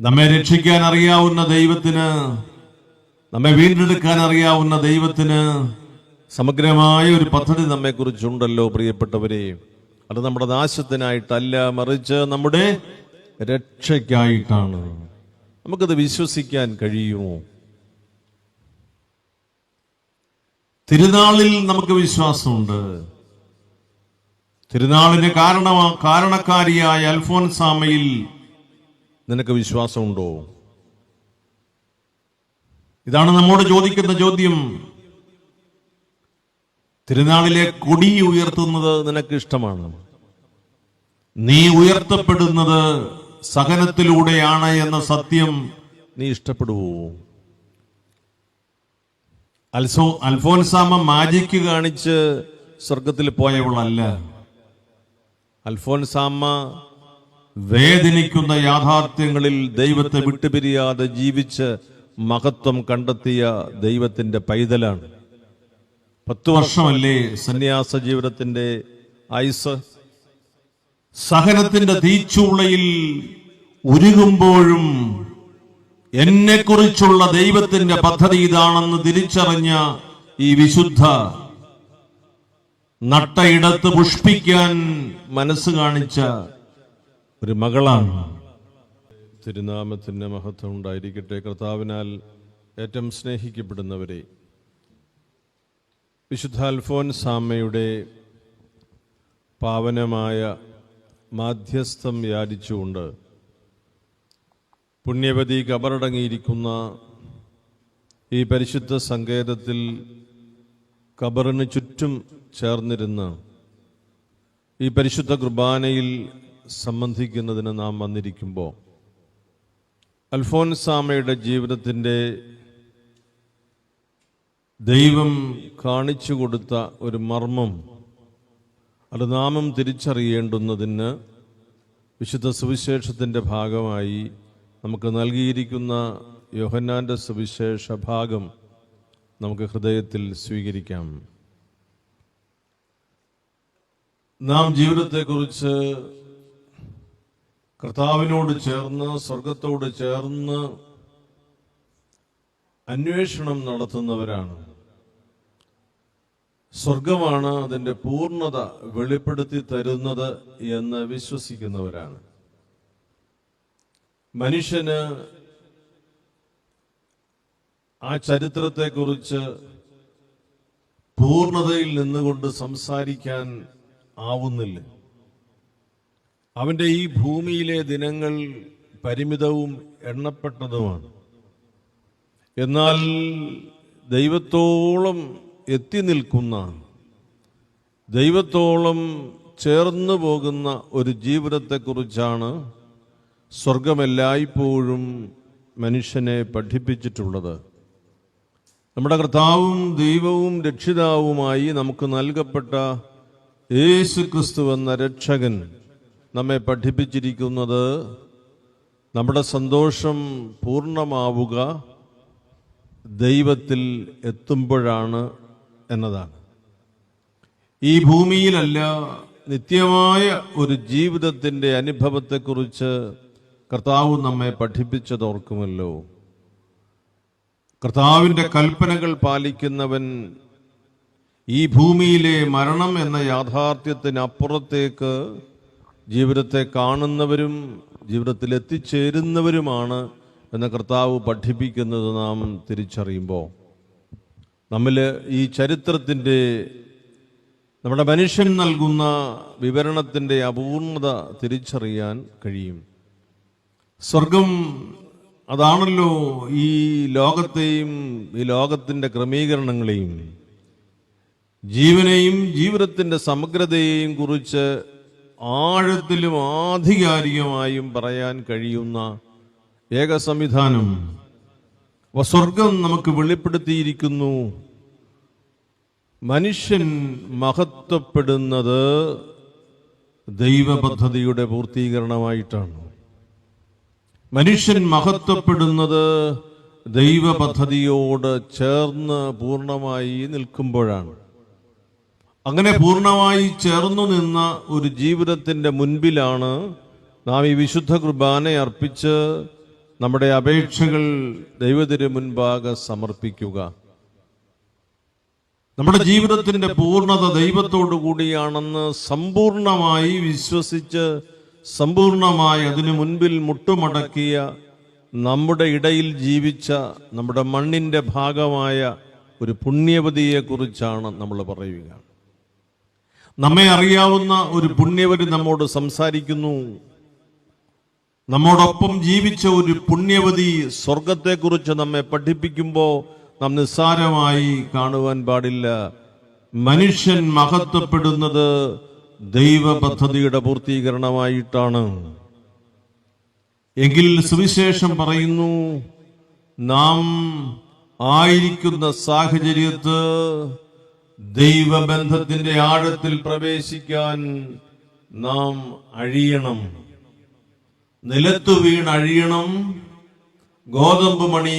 നമ്മെ രക്ഷിക്കാൻ അറിയാവുന്ന ദൈവത്തിന് നമ്മെ വീണ്ടെടുക്കാൻ അറിയാവുന്ന ദൈവത്തിന് സമഗ്രമായ ഒരു പദ്ധതി നമ്മെക്കുറിച്ചുണ്ടല്ലോ പ്രിയപ്പെട്ടവരെ. അത് നമ്മുടെ നാശത്തിനായിട്ടല്ല മറിച്ച് നമ്മുടെ രക്ഷയ്ക്കായിട്ടാണ്. നമുക്കത് വിശ്വസിക്കാൻ കഴിയുമോ? തിരുനാളിൽ നമുക്ക് വിശ്വാസമുണ്ട്. തിരുനാളിന് കാരണ കാരണക്കാരിയായ അൽഫോൻസാമയിൽ നിനക്ക് വിശ്വാസമുണ്ടോ? ഇതാണ് നമ്മോട് ചോദിക്കുന്ന ചോദ്യം. തിരുനാളിലെ കൊടി ഉയർത്തുന്നത് നിനക്ക് ഇഷ്ടമാണ്. നീ ഉയർത്തപ്പെടുന്നത് സഹനത്തിലൂടെയാണ് എന്ന സത്യം. നീ ഇഷ്ടപ്പെടുവോ? അൽസോ അൽഫോൻസാമ മാജിക്ക് കാണിച്ച് സ്വർഗത്തിൽ പോയവളല്ല. അൽഫോൻസാമ്മ വേദനിക്കുന്ന യാഥാർത്ഥ്യങ്ങളിൽ ദൈവത്തെ വിട്ടുപിരിയാതെ ജീവിച്ച് മഹത്വം കണ്ടെത്തിയ ദൈവത്തിന്റെ പൈതലാണ്. പത്തു വർഷമല്ലേ സന്യാസ ജീവിതത്തിന്റെ ആയുസ്? സഹനത്തിന്റെ തീച്ചൂളയിൽ ഉരുകുമ്പോഴും എന്നെക്കുറിച്ചുള്ള ദൈവത്തിന്റെ പദ്ധതി ഇതാണെന്ന് തിരിച്ചറിഞ്ഞ ഈ വിശുദ്ധ നട്ടയിടത്ത് പുഷ്പിക്കാൻ മനസ്സ് കാണിച്ച ഒരു മകളാണ്. തിരുനാമത്തിന്റെ മഹത്വം ഉണ്ടായിരിക്കട്ടെ. കർത്താവിനാൽ ഏറ്റവും സ്നേഹിക്കപ്പെടുന്നവരെ. വിശുദ്ധ അൽഫോൻ സാമയുടെ പാവനമായ മാധ്യസ്ഥം യാചിച്ചുകൊണ്ട് പുണ്യവതി കബറടങ്ങിയിരിക്കുന്ന ഈ പരിശുദ്ധ സങ്കേതത്തിൽ കബറിന് ചുറ്റും ചേർന്നിരുന്ന് ഈ പരിശുദ്ധ കുർബാനയിൽ സംബന്ധിക്കുന്നതിന് നാം വന്നിരിക്കുമ്പോൾ അൽഫോൻസാമയുടെ ജീവിതത്തിന്റെ ദൈവം കാണിച്ചു കൊടുത്ത ഒരു മർമ്മം അത് നാമം തിരിച്ചറിയേണ്ടുന്നതിന് വിശുദ്ധ സുവിശേഷത്തിന്റെ ഭാഗമായി നമുക്ക് നൽകിയിരിക്കുന്ന യോഹന്നാന്റെ സുവിശേഷ ഭാഗം നമുക്ക് ഹൃദയത്തിൽ സ്വീകരിക്കാം. നാം ജീവിതത്തെക്കുറിച്ച് കർത്താവിനോട് ചേർന്ന് സ്വർഗത്തോട് ചേർന്ന് അന്വേഷണം നടത്തുന്നവരാണ്. സ്വർഗമാണ് അതിന്റെ പൂർണത വെളിപ്പെടുത്തി തരുന്നത് എന്ന് വിശ്വസിക്കുന്നവരാണ്. മനുഷ്യന് ആ ചരിത്രത്തെക്കുറിച്ച് പൂർണതയിൽ നിന്നുകൊണ്ട് സംസാരിക്കാൻ ആവുന്നില്ല. അവന്റെ ഈ ഭൂമിയിലെ ദിനങ്ങൾ പരിമിതവും എണ്ണപ്പെട്ടതുമാണ്. എന്നാൽ ദൈവത്തോളം എത്തി നിൽക്കുന്ന ദൈവത്തോളം ചേർന്നു പോകുന്ന ഒരു ജീവിതത്തെക്കുറിച്ചാണ് സ്വർഗമെല്ലായ്പ്പോഴും മനുഷ്യനെ പഠിപ്പിച്ചിട്ടുള്ളത്. നമ്മുടെ കർത്താവും ദൈവവും രക്ഷിതാവുമായി നമുക്ക് നൽകപ്പെട്ട യേശു ക്രിസ്തു എന്ന രക്ഷകൻ നമ്മെ പഠിപ്പിച്ചിരിക്കുന്നത് നമ്മുടെ സന്തോഷം പൂർണമാവുക ദൈവത്തിൽ എത്തുമ്പോഴാണ് എന്നതാണ്. ഈ ഭൂമിയിലല്ല നിത്യമായ ഒരു ജീവിതത്തിന്റെ അനുഭവത്തെക്കുറിച്ച് കർത്താവ് നമ്മെ പഠിപ്പിച്ചതോർക്കുമല്ലോ. കർത്താവിന്റെ കൽപ്പനകൾ പാലിക്കുന്നവൻ ഈ ഭൂമിയിലെ മരണം എന്ന യാഥാർത്ഥ്യത്തിനപ്പുറത്തേക്ക് ജീവിതത്തെ കാണുന്നവരും ജീവിതത്തിൽ എത്തിച്ചേരുന്നവരുമാണ് എന്ന കർത്താവ് പഠിപ്പിക്കുന്നത് നാം തിരിച്ചറിയുമ്പോൾ. നമ്മൾ ഈ ചരിത്രത്തിന്റെ നമ്മുടെ മനുഷ്യൻ നൽകുന്ന വിവരണത്തിന്റെ അപൂർണത തിരിച്ചറിയാൻ കഴിയും. സ്വർഗം അതാണല്ലോ ഈ ലോകത്തെയും ഈ ലോകത്തിന്റെ ക്രമീകരണങ്ങളെയും ജീവനെയും ജീവിതത്തിന്റെ സമഗ്രതയെയും കുറിച്ച് ആഴത്തിലും ആധികാരികമായും പറയാൻ കഴിയുന്ന ഏക സംവിധാനം. സ്വർഗം നമുക്ക് വെളിപ്പെടുത്തിയിരിക്കുന്നു. മനുഷ്യൻ മഹത്വപ്പെടുന്നത് ദൈവപദ്ധതിയുടെ പൂർത്തീകരണമായിട്ടാണ്. മനുഷ്യൻ മഹത്വപ്പെടുന്നത് ദൈവപദ്ധതിയോട് ചേർന്ന് പൂർണമായി നിൽക്കുമ്പോഴാണ്. അങ്ങനെ പൂർണമായി ചേർന്നു നിന്ന ഒരു ജീവിതത്തിന്റെ മുൻപിലാണ് നാം ഈ വിശുദ്ധ കുർബാന അർപ്പിച്ച് നമ്മുടെ അപേക്ഷകൾ ദൈവത്തിന് മുൻപാകെ സമർപ്പിക്കുക. നമ്മുടെ ജീവിതത്തിന്റെ പൂർണത ദൈവത്തോടു കൂടിയാണെന്ന് സമ്പൂർണമായി വിശ്വസിച്ച് സമ്പൂർണമായി അതിനു മുൻപിൽ മുട്ടുമടക്കിയ നമ്മുടെ ഇടയിൽ ജീവിച്ച നമ്മുടെ മണ്ണിന്റെ ഭാഗമായ ഒരു പുണ്യവതിയെക്കുറിച്ചാണ് നമ്മൾ പറയുക. നമ്മെ അറിയാവുന്ന ഒരു പുണ്യവര് നമ്മോട് സംസാരിക്കുന്നു. നമ്മോടൊപ്പം ജീവിച്ച ഒരു പുണ്യവതി സ്വർഗത്തെക്കുറിച്ച് നമ്മെ പഠിപ്പിക്കുമ്പോൾ നാം നിസ്സാരമായി കാണുവാൻ പാടില്ല. മനുഷ്യൻ മഹത്വപ്പെടുന്നത് ദൈവ പദ്ധതിയുടെ പൂർത്തീകരണമായിട്ടാണ്. എങ്കിൽ സുവിശേഷം പറയുന്നു നാം ആയിരിക്കുന്ന സാഹചര്യത്ത് ദൈവബന്ധത്തിന്റെ ആഴത്തിൽ പ്രവേശിക്കാൻ നാം അഴിയണം. നിലത്തു വീണ് അഴിയണം. ഗോതമ്പ് മണി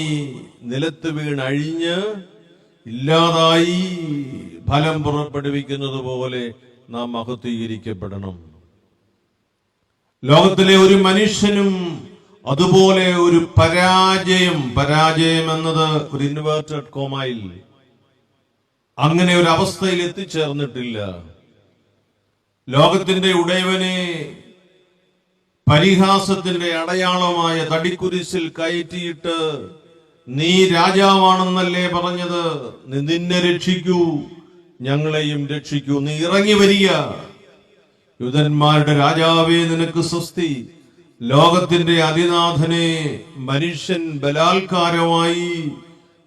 നിലത്ത് വീണ് അഴിഞ്ഞ് ഇല്ലാതായി ഫലം പുറപ്പെടുവിക്കുന്നത് പോലെ നാം മഹത്വീകരിക്കപ്പെടണം ലോകത്തിലെ ഒരു മനുഷ്യനും അതുപോലെ ഒരു പരാജയം പരാജയം എന്നത് ഒരു ഇൻവേർട്ടഡ് കോമായിൽ അങ്ങനെ ഒരു അവസ്ഥയിൽ എത്തിച്ചേർന്നിട്ടില്ല. ലോകത്തിന്റെ ഉടയവനെ പരിഹാസത്തിന്റെ അടയാളമായ തടിക്കുരിശിൽ കയറ്റിയിട്ട് നീ രാജാവാണെന്നല്ലേ പറഞ്ഞത്? നിന്നെ രക്ഷിക്കൂ ഞങ്ങളെയും രക്ഷിക്കൂ. നീ ഇറങ്ങി വരിക. യുധന്മാരുടെ രാജാവേ നിനക്ക് സ്വസ്തി. ലോകത്തിന്റെ അതിനാഥനെ മനുഷ്യൻ ബലാത്കാരമായി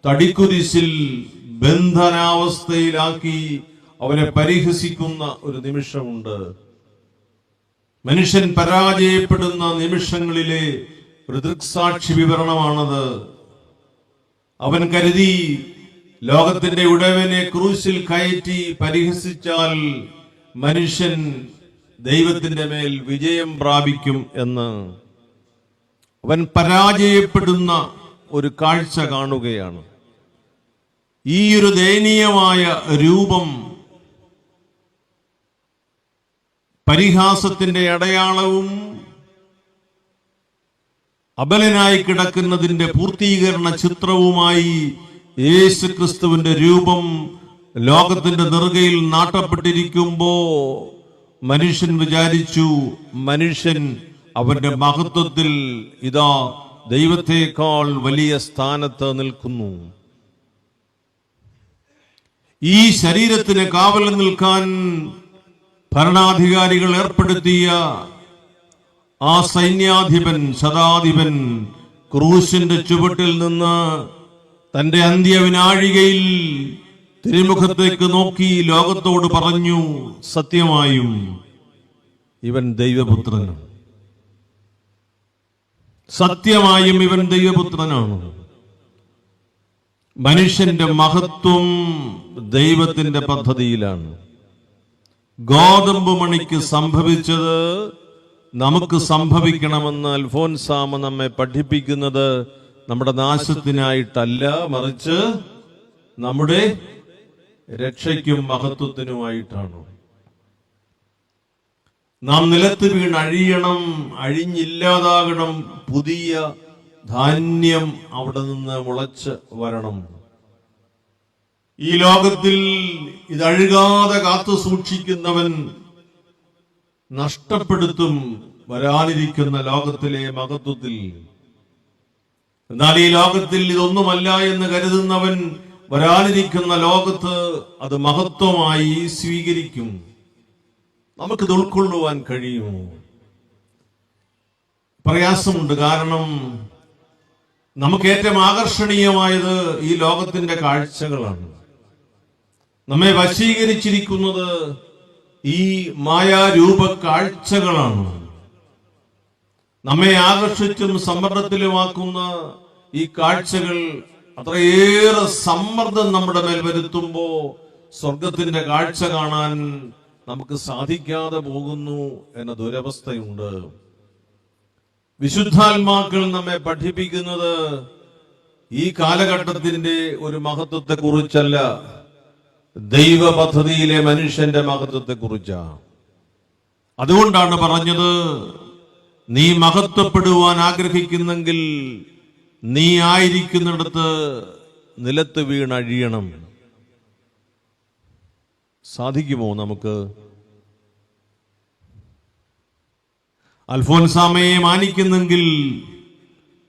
തടിക്കുരിശിൽ ബന്ധനാവസ്ഥയിലാക്കി അവനെ പരിഹസിക്കുന്ന ഒരു നിമിഷമുണ്ട്. മനുഷ്യൻ പരാജയപ്പെടുന്ന നിമിഷങ്ങളിലെ ഒരു ദൃക്സാക്ഷി വിവരണമാണത്. അവൻ കരുതി ലോകത്തിന്റെ ഉടവനെ ക്രൂശിൽ കയറ്റി പരിഹസിച്ചാൽ മനുഷ്യൻ ദൈവത്തിന്റെ മേൽ വിജയം പ്രാപിക്കും എന്ന്. അവൻ പരാജയപ്പെടുന്ന ഒരു കാഴ്ച കാണുകയാണ്. ഈ ഒരു ദയനീയമായ രൂപം പരിഹാസത്തിന്റെ അടയാളവും അബലനായി കിടക്കുന്നതിന്റെ പൂർത്തീകരണ ചിത്രവുമായി യേശു ക്രിസ്തുവിന്റെ രൂപം ലോകത്തിന്റെ നെറുകയിൽ നാട്ടപ്പെട്ടിരിക്കുമ്പോ മനുഷ്യൻ വിചാരിച്ചു മനുഷ്യൻ അവന്റെ മഹത്വത്തിൽ ഇതാ ദൈവത്തെക്കാൾ വലിയ സ്ഥാനത്ത് നിൽക്കുന്നു. ഈ ശരീരത്തിന് കാവൽ നിൽക്കാൻ ഭരണാധികാരികൾ ഏർപ്പെടുത്തിയ ആ സൈന്യാധിപൻ ശതാധിപൻ ക്രൂശിന്റെ ചുവട്ടിൽ നിന്ന് തന്റെ അന്ത്യവിനാഴികയിൽ തിരുമുഖത്തേക്ക് നോക്കി ലോകത്തോട് പറഞ്ഞു സത്യമായും ഇവൻ ദൈവപുത്രനാണ്. സത്യമായും ഇവൻ ദൈവപുത്രനാണ്. മനുഷ്യന്റെ മഹത്വം ദൈവത്തിന്റെ പദ്ധതിയിലാണ്. ഗോതമ്പ് മണിക്ക് സംഭവിച്ചത് നമുക്ക് സംഭവിക്കണമെന്ന് അൽഫോൻസാമ നമ്മെ പഠിപ്പിക്കുന്നത് നമ്മുടെ നാശത്തിനായിട്ടല്ല മറിച്ച് നമ്മുടെ രക്ഷയ്ക്കും മഹത്വത്തിനുമായിട്ടാണ്. നാം നിലത്ത് വീണ് അഴിയണം അഴിഞ്ഞില്ലാതാകണം പുതിയ ധാന്യം അവിടെ നിന്ന് മുളച്ച് വരണം. ഈ ലോകത്തിൽ ഇതഴുകാതെ കാത്തു സൂക്ഷിക്കുന്നവൻ നഷ്ടപ്പെടുത്തും വരാനിരിക്കുന്ന ലോകത്തിലെ മഹത്വത്തിൽ. എന്നാൽ ഈ ലോകത്തിൽ ഇതൊന്നുമല്ല എന്ന് കരുതുന്നവൻ വരാനിരിക്കുന്ന ലോകത്ത് അത് മഹത്വമായി സ്വീകരിക്കും. നമുക്കിത് ഉൾക്കൊള്ളുവാൻ കഴിയുമോ? പ്രയാസമുണ്ട് കാരണം നമുക്ക് ഏറ്റവും ആകർഷണീയമായത് ഈ ലോകത്തിന്റെ കാഴ്ചകളാണ്. നമ്മെ വശീകരിച്ചിരിക്കുന്നത് ഈ മായാരൂപ കാഴ്ചകളാണ് നമ്മെ ആകർഷിച്ചും സമ്മർദ്ദത്തിലുമാക്കുന്ന ഈ കാഴ്ചകൾ അത്രയേറെ സമ്മർദ്ദം നമ്മുടെ മേൽ വരുത്തുമ്പോ സ്വർഗത്തിന്റെ കാഴ്ച കാണാൻ നമുക്ക് സാധിക്കാതെ പോകുന്നു എന്ന ദുരവസ്ഥയുണ്ട് വിശുദ്ധാത്മാക്കൾ നമ്മെ പഠിപ്പിക്കുന്നത് ഈ കാലഘട്ടത്തിന്റെ ഒരു മഹത്വത്തെ കുറിച്ചല്ല ദൈവ പദ്ധതിയിലെ മനുഷ്യന്റെ മഹത്വത്തെ കുറിച്ചാണ് അതുകൊണ്ടാണ് പറഞ്ഞത് നീ മഹത്വപ്പെടുവാൻ ആഗ്രഹിക്കുന്നെങ്കിൽ നീ ആയിരിക്കുന്നിടത്ത് നിലത്ത് വീണഴിയണം. സാധിക്കുമോ നമുക്ക്? അൽഫോൻസാമയെ മാനിക്കുന്നെങ്കിൽ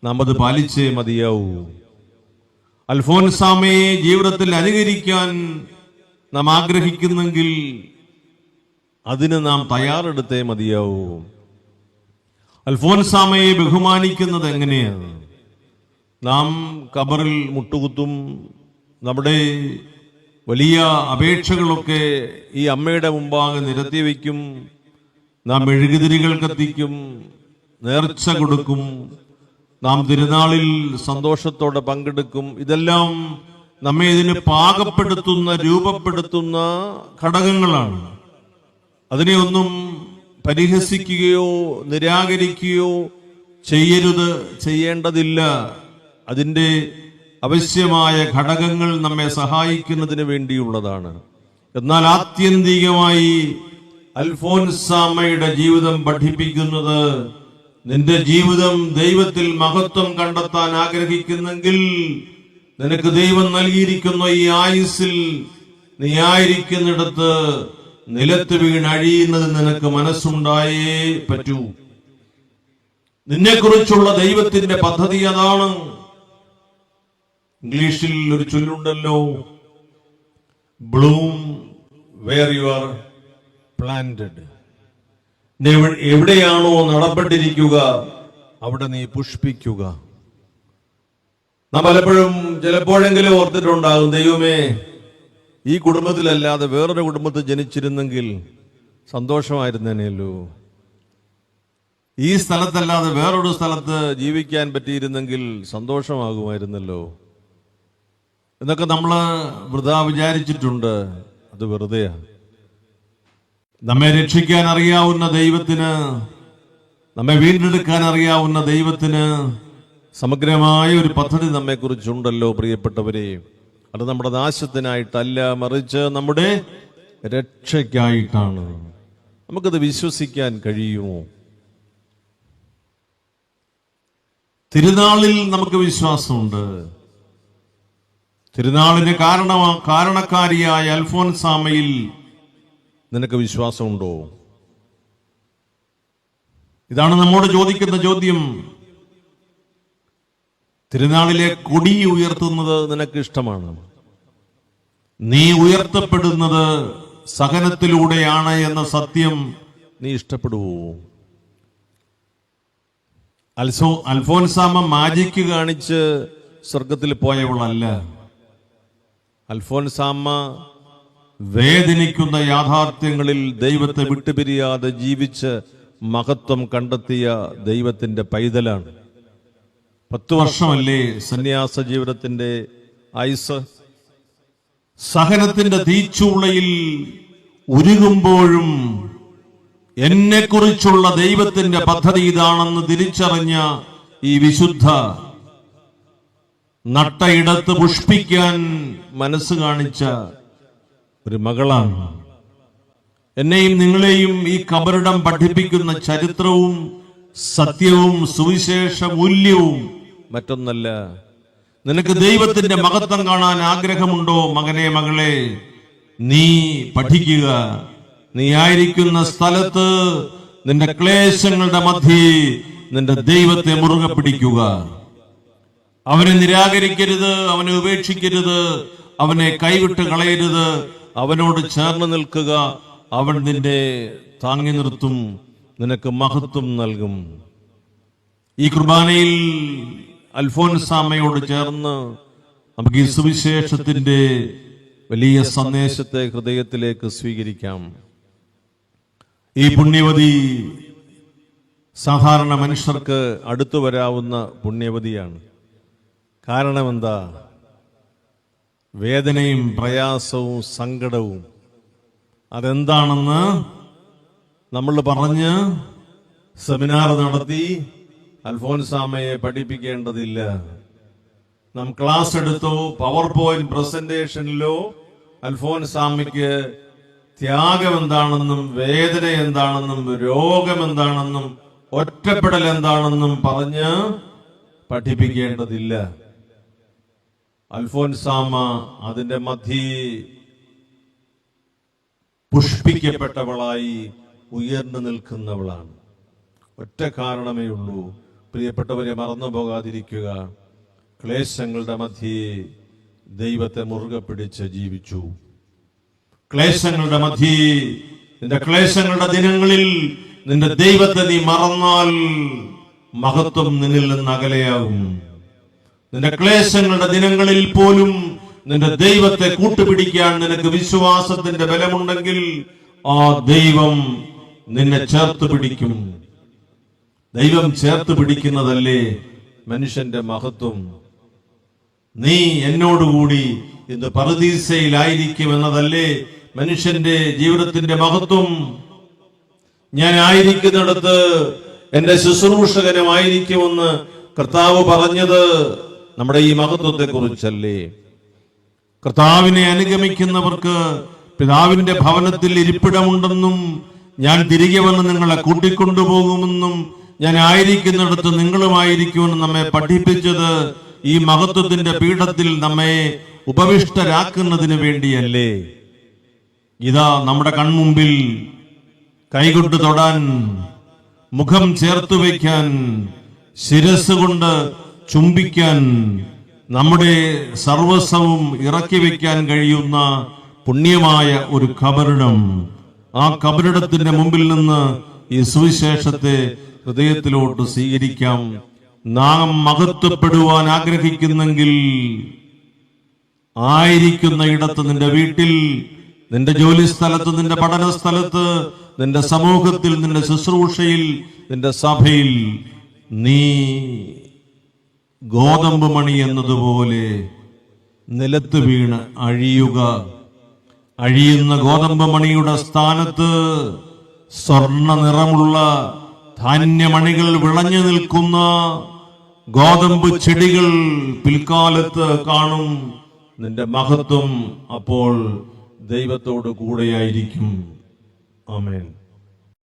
നാം അത് പാലിച്ചേ മതിയാവൂ. അൽഫോൻസാമയെ ജീവിതത്തിൽ അനുകരിക്കാൻ നാം ആഗ്രഹിക്കുന്നെങ്കിൽ അതിന് നാം തയ്യാറെടുത്തേ മതിയാവൂ. അൽഫോൻസാമയെ ബഹുമാനിക്കുന്നത് എങ്ങനെയാണ്? നാം കബറിൽ മുട്ടുകുത്തും നമ്മുടെ വലിയ അപേക്ഷകളൊക്കെ ഈ അമ്മയുടെ മുമ്പാകെ നിരത്തി വയ്ക്കും നാം മെഴുകുതിരികൾ കത്തിക്കും നേർച്ച കൊടുക്കും നാം തിരുനാളിൽ സന്തോഷത്തോടെ പങ്കെടുക്കും. ഇതെല്ലാം നമ്മെ ഇതിന് പാകപ്പെടുത്തുന്ന രൂപപ്പെടുത്തുന്ന ഘടകങ്ങളാണ്. അതിനെ ഒന്നും പരിഹസിക്കുകയോ നിരാകരിക്കുകയോ ചെയ്യരുത് ചെയ്യേണ്ടതില്ല. അതിന്റെ അവശ്യമായ ഘടകങ്ങൾ നമ്മെ സഹായിക്കുന്നതിന് വേണ്ടിയുള്ളതാണ്. എന്നാൽ ആത്യന്തികമായി അൽഫോൻസാമയുടെ ജീവിതം പഠിപ്പിക്കുന്നത് നിന്റെ ജീവിതം ദൈവത്തിൽ മഹത്വം കണ്ടെത്താൻ ആഗ്രഹിക്കുന്നെങ്കിൽ നിനക്ക് ദൈവം നൽകിയിരിക്കുന്ന ഈ ആയുസ്സിൽ നീ ആയിരിക്കുന്നിടത്ത് നിലത്ത് വീണഴിയുന്നത് നിനക്ക് മനസ്സുണ്ടായേ പറ്റൂ. നിന്നെക്കുറിച്ചുള്ള ദൈവത്തിന്റെ പദ്ധതി അതാണ്. ഇംഗ്ലീഷിൽ ഒരു ചൊല്ലുണ്ടല്ലോ bloom where you are planted എവിടെയാണോ നടപ്പെട്ടിരിക്കുക അവിടെ നീ പുഷ്പിക്കുക. നാം പലപ്പോഴും ചിലപ്പോഴെങ്കിലും ഓർത്തിട്ടുണ്ടാകും ദൈവമേ ഈ കുടുംബത്തിലല്ലാതെ വേറൊരു കുടുംബത്തിൽ ജനിച്ചിരുന്നെങ്കിൽ സന്തോഷമായിരുന്നേനല്ലോ ഈ സ്ഥലത്തല്ലാതെ വേറൊരു സ്ഥലത്ത് ജീവിക്കാൻ പറ്റിയിരുന്നെങ്കിൽ സന്തോഷമാകുമായിരുന്നല്ലോ. എന്നൊക്കെ നമ്മൾ വൃതാ വിചാരിച്ചിട്ടുണ്ട്. അത് വെറുതെയാ. നമ്മെ രക്ഷിക്കാൻ അറിയാവുന്ന ദൈവത്തിന് നമ്മെ വീണ്ടെടുക്കാൻ അറിയാവുന്ന ദൈവത്തിന് സമഗ്രമായ ഒരു പദ്ധതി നമ്മെക്കുറിച്ചുണ്ടല്ലോ പ്രിയപ്പെട്ടവരെ. അത് നമ്മുടെ നാശത്തിനായിട്ടല്ല മറിച്ച് നമ്മുടെ രക്ഷയ്ക്കായിട്ടാണ്. നമുക്കത് വിശ്വസിക്കാൻ കഴിയുമോ? തിരുനാളിൽ നമുക്ക് വിശ്വാസമുണ്ട്. തിരുനാളിന് കാരണ കാരണക്കാരിയായ അൽഫോൻസാമയിൽ നിനക്ക് വിശ്വാസമുണ്ടോ? ഇതാണ് നമ്മോട് ചോദിക്കുന്ന ചോദ്യം. തിരുനാളിലെ കൊടി ഉയർത്തുന്നത് നിനക്ക് ഇഷ്ടമാണ്. നീ ഉയർത്തപ്പെടുന്നത് സഹനത്തിലൂടെയാണ് എന്ന സത്യം നീ ഇഷ്ടപ്പെടുവോ? അൽസോ അൽഫോൻസാമ മാജിക്ക് കാണിച്ച് സ്വർഗത്തിൽ പോയവളല്ല. അൽഫോൻസാമ്മ വേദനിക്കുന്ന യാഥാർത്ഥ്യങ്ങളിൽ ദൈവത്തെ വിട്ടുപിരിയാതെ ജീവിച്ച് മഹത്വം കണ്ടെത്തിയ ദൈവത്തിന്റെ പൈതലാണ്. പത്ത് വർഷമല്ലേ സന്യാസ ജീവിതത്തിന്റെ ആയുസ്? സഹനത്തിന്റെ തീച്ചൂളയിൽ ഉരുകുമ്പോഴും എന്നെക്കുറിച്ചുള്ള ദൈവത്തിന്റെ പദ്ധതി ഇതാണെന്ന് തിരിച്ചറിഞ്ഞ ഈ വിശുദ്ധ നട്ടയിടത്ത് പുഷ്പിക്കാൻ മനസ്സ് കാണിച്ച ഒരു മകളാണ്. എന്നെയും നിങ്ങളെയും ഈ കബറിടം പഠിപ്പിക്കുന്ന ചരിത്രവും സത്യവും സുവിശേഷ മൂല്യവും മറ്റൊന്നല്ല. നിനക്ക് ദൈവത്തിന്റെ മഹത്വം കാണാൻ ആഗ്രഹമുണ്ടോ മകനെ മകളെ? നീ പഠിക്കുക. നീ ആയിരിക്കുന്ന സ്ഥലത്ത് നിന്റെ ക്ലേശങ്ങളുടെ മധ്യേ നിന്റെ ദൈവത്തെ മുറുകെ പിടിക്കുക. അവനെ നിരാകരിക്കരുത് അവനെ ഉപേക്ഷിക്കരുത് അവനെ കൈവിട്ട് കളയരുത്. അവനോട് ചേർന്ന് നിൽക്കുക അവൻ നിന്റെ താങ്ങി നിർത്തും നിനക്ക് മഹത്വം നൽകും. ഈ കുർബാനയിൽ അൽഫോൻസാമയോട് ചേർന്ന് നമുക്ക് ഈ സുവിശേഷത്തിന്റെ വലിയ സന്ദേശത്തെ ഹൃദയത്തിലേക്ക് സ്വീകരിക്കാം. ഈ പുണ്യവതി സാധാരണ മനുഷ്യർക്ക് അടുത്തു വരാവുന്ന പുണ്യവതിയാണ്. കാരണം എന്താ വേദനയും പ്രയാസവും സങ്കടവും. അതെന്താണെന്ന് നമ്മൾ പറഞ്ഞ് സെമിനാർ നടത്തി അൽഫോൻസാമയെ പഠിപ്പിക്കേണ്ടതില്ല. നാം ക്ലാസ് എടുത്തോ പവർ പോയിന്റ് പ്രസന്റേഷനിലോ അൽഫോൻസാമയ്ക്ക് ത്യാഗം എന്താണെന്നും വേദന എന്താണെന്നും രോഗം എന്താണെന്നും ഒറ്റപ്പെടൽ എന്താണെന്നും പറഞ്ഞ് പഠിപ്പിക്കേണ്ടതില്ല. അൽഫോൻസാമ അതിന്റെ മധ്യേ പുഷ്പിക്കപ്പെട്ടവളായി ഉയർന്നു നിൽക്കുന്നവളാണ്. ഒറ്റ കാരണമേ ഉള്ളൂ. പ്രിയപ്പെട്ടവരെ മറന്നു പോകാതിരിക്കുക. ക്ലേശങ്ങളുടെ മധ്യേ ദൈവത്തെ മുറുകെ പിടിച്ച് ജീവിച്ചു. ക്ലേശങ്ങളുടെ മധ്യേ നിന്റെ ക്ലേശങ്ങളുടെ ദിനങ്ങളിൽ നിന്റെ ദൈവത്തെ നീ മറന്നാൽ മഹത്വം നിന്നിൽ നിന്ന് അകലെയാകും. നിന്റെ ക്ലേശങ്ങളുടെ ദിനങ്ങളിൽ പോലും നിന്റെ ദൈവത്തെ കൂട്ടുപിടിക്കാൻ നിനക്ക് വിശ്വാസത്തിന്റെ ബലമുണ്ടെങ്കിൽ ആ ദൈവം നിന്നെ ചേർത്ത് പിടിക്കും. ദൈവം ചേർത്ത് പിടിക്കുന്നതല്ലേ മനുഷ്യന്റെ മഹത്വം. നീ എന്നോടുകൂടി ഇന്ന് പറദീസയിലായിരിക്കും എന്നതല്ലേ മനുഷ്യന്റെ ജീവിതത്തിന്റെ മഹത്വം. ഞാൻ ആയിരിക്കുന്നിടത്ത് എന്റെ ശുശ്രൂഷകനുമായിരിക്കുമെന്ന് കർത്താവ് പറഞ്ഞത്. നമ്മുടെ ഈ മഹത്വത്തെ കുറിച്ചല്ലേ കർത്താവിനെ അനുഗമിക്കുന്നവർക്ക് പിതാവിന്റെ ഭവനത്തിൽ ഇരിപ്പിടമുണ്ടെന്നും ഞാൻ തിരികെ വന്ന് നിങ്ങളെ കൂട്ടിക്കൊണ്ടുപോകുമെന്നും ഞാൻ ആയിരിക്കുന്നിടത്ത് നിങ്ങളുമായിരിക്കുമെന്ന് നമ്മെ പഠിപ്പിച്ചത് ഈ മഹത്വത്തിന്റെ പീഠത്തിൽ നമ്മെ ഉപവിഷ്ടരാക്കുന്നതിന് വേണ്ടിയല്ലേ. ഇതാ നമ്മുടെ കൺമുമ്പിൽ കൈകൊണ്ട് തൊടാൻ മുഖം ചേർത്ത് വയ്ക്കാൻ ശിരസ് കൊണ്ട് ചുംബിക്കാൻ നമ്മുടെ സർവസ്വവും ഇറക്കി വയ്ക്കാൻ കഴിയുന്ന പുണ്യമായ ഒരു കബറിടം ആ കബറിടത്തിന്റെ മുമ്പിൽ നിന്ന് ഈ സുവിശേഷത്തെ ഹൃദയത്തിലോട്ട് സ്വീകരിക്കാം. നാം മഹത്വപ്പെടുവാൻ ആഗ്രഹിക്കുന്നെങ്കിൽ ആയിരിക്കുന്ന ഇടത്ത് നിന്റെ വീട്ടിൽ നിന്റെ ജോലി സ്ഥലത്ത് നിന്റെ പഠന സ്ഥലത്ത് നിന്റെ സമൂഹത്തിൽ നിന്റെ ശുശ്രൂഷയിൽ നിന്റെ സഭയിൽ നീ ഗോതമ്പ് മണി എന്നതുപോലെ നിലത്ത് വീണ് അഴിയുക. അഴിയുന്ന ഗോതമ്പ് മണിയുടെ സ്ഥാനത്ത് സ്വർണ നിറമുള്ള ധാന്യമണികൾ വിളഞ്ഞു നിൽക്കുന്ന ഗോതമ്പ് ചെടികൾ പിൽക്കാലത്ത് കാണും. നിന്റെ മഹത്വം അപ്പോൾ ദൈവത്തോട് കൂടെയായിരിക്കും. ആമേൻ.